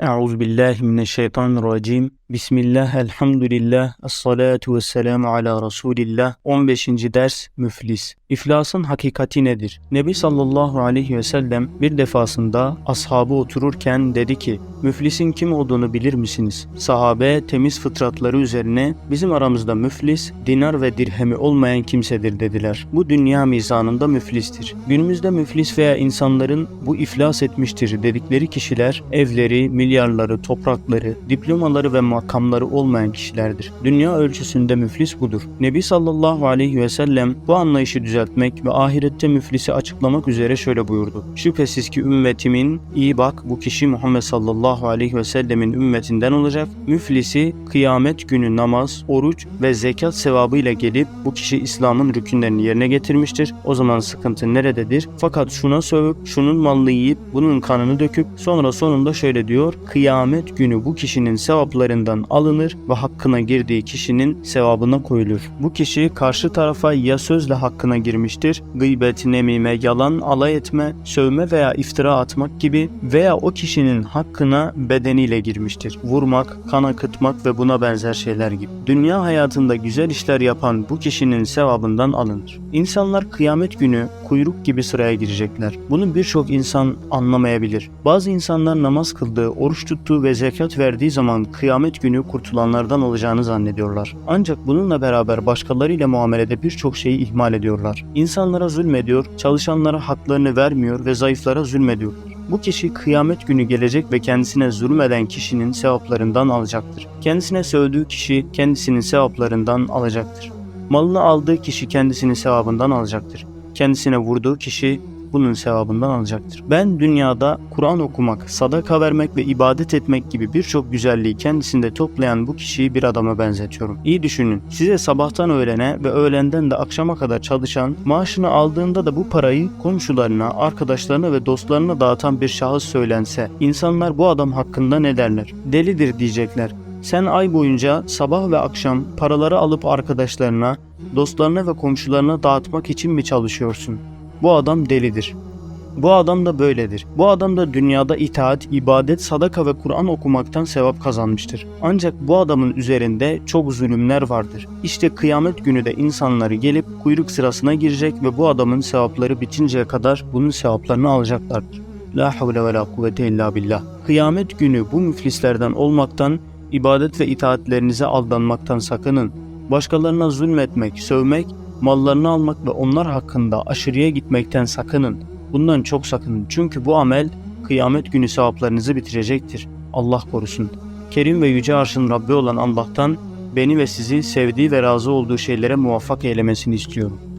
Euzu billahi mineşşeytanirracim. Bismillah, elhamdülillah, esselatu vesselamu ala Resulillah. 15. ders Müflis. İflasın hakikati nedir? Nebi sallallahu aleyhi ve sellem bir defasında ashabı otururken dedi ki, Müflisin kim olduğunu bilir misiniz? Sahabe temiz fıtratları üzerine bizim aramızda müflis, dinar ve dirhemi olmayan kimsedir dediler. Bu dünya mizanında müflistir. Günümüzde müflis veya insanların bu iflas etmiştir dedikleri kişiler evleri, milyarları, toprakları, diplomaları ve makamları olmayan kişilerdir. Dünya ölçüsünde müflis budur. Nebi sallallahu aleyhi ve sellem bu anlayışı düzeltmek ve ahirette müflisi açıklamak üzere şöyle buyurdu. Şüphesiz ki ümmetimin iyi bak bu kişi Muhammed sallallahu aleyhi ve sellemin ümmetinden olacak. Müflisi kıyamet günü namaz, oruç ve zekat sevabıyla gelip bu kişi İslam'ın rükünlerini yerine getirmiştir. O zaman sıkıntı nerededir? Fakat şuna sövüp şunun malını yiyip bunun kanını döküp sonra sonunda şöyle diyor. Kıyamet günü bu kişinin sevaplarından alınır ve hakkına girdiği kişinin sevabına koyulur. Bu kişi karşı tarafa ya sözle hakkına girmiştir, gıybet, nemime, yalan, alay etme, sövme veya iftira atmak gibi veya o kişinin hakkına bedeniyle girmiştir. Vurmak, kan akıtmak ve buna benzer şeyler gibi. Dünya hayatında güzel işler yapan bu kişinin sevabından alınır. İnsanlar kıyamet günü kuyruk gibi sıraya girecekler. Bunu birçok insan anlamayabilir. Bazı insanlar namaz kıldığı, oruç tuttuğu ve zekat verdiği zaman kıyamet günü kurtulanlardan olacağını zannediyorlar. Ancak bununla beraber başkalarıyla muamelede birçok şeyi ihmal ediyorlar. İnsanlara zulmediyor, çalışanlara haklarını vermiyor ve zayıflara zulmediyor. Bu kişi kıyamet günü gelecek ve kendisine zulmeden kişinin sevaplarından alacaktır. Kendisine sövdüğü kişi kendisinin sevaplarından alacaktır. Malını aldığı kişi kendisinin sevabından alacaktır. Kendisine vurduğu kişi bunun sevabından alacaktır. Ben dünyada Kur'an okumak, sadaka vermek ve ibadet etmek gibi birçok güzelliği kendisinde toplayan bu kişiyi bir adama benzetiyorum. İyi düşünün. Size sabahtan öğlene ve öğlenden de akşama kadar çalışan, maaşını aldığında da bu parayı komşularına, arkadaşlarına ve dostlarına dağıtan bir şahıs söylense, insanlar bu adam hakkında ne derler? Delidir diyecekler. Sen ay boyunca sabah ve akşam paraları alıp arkadaşlarına, dostlarına ve komşularına dağıtmak için mi çalışıyorsun? Bu adam delidir. Bu adam da böyledir. Bu adam da dünyada itaat, ibadet, sadaka ve Kur'an okumaktan sevap kazanmıştır. Ancak bu adamın üzerinde çok zulümler vardır. İşte kıyamet günü de insanları gelip kuyruk sırasına girecek ve bu adamın sevapları bitinceye kadar bunun sevaplarını alacaklardır. La havle ve la kuvvete illa billah. Kıyamet günü bu müflislerden olmaktan, ibadet ve itaatlerinize aldanmaktan sakının. Başkalarına zulmetmek, sövmek mallarını almak ve onlar hakkında aşırıya gitmekten sakının. Bundan çok sakının çünkü bu amel kıyamet günü sevaplarınızı bitirecektir. Allah korusun. Kerim ve yüce arşın Rabbi olan Allah'tan beni ve sizi sevdiği ve razı olduğu şeylere muvaffak eylemesini istiyorum.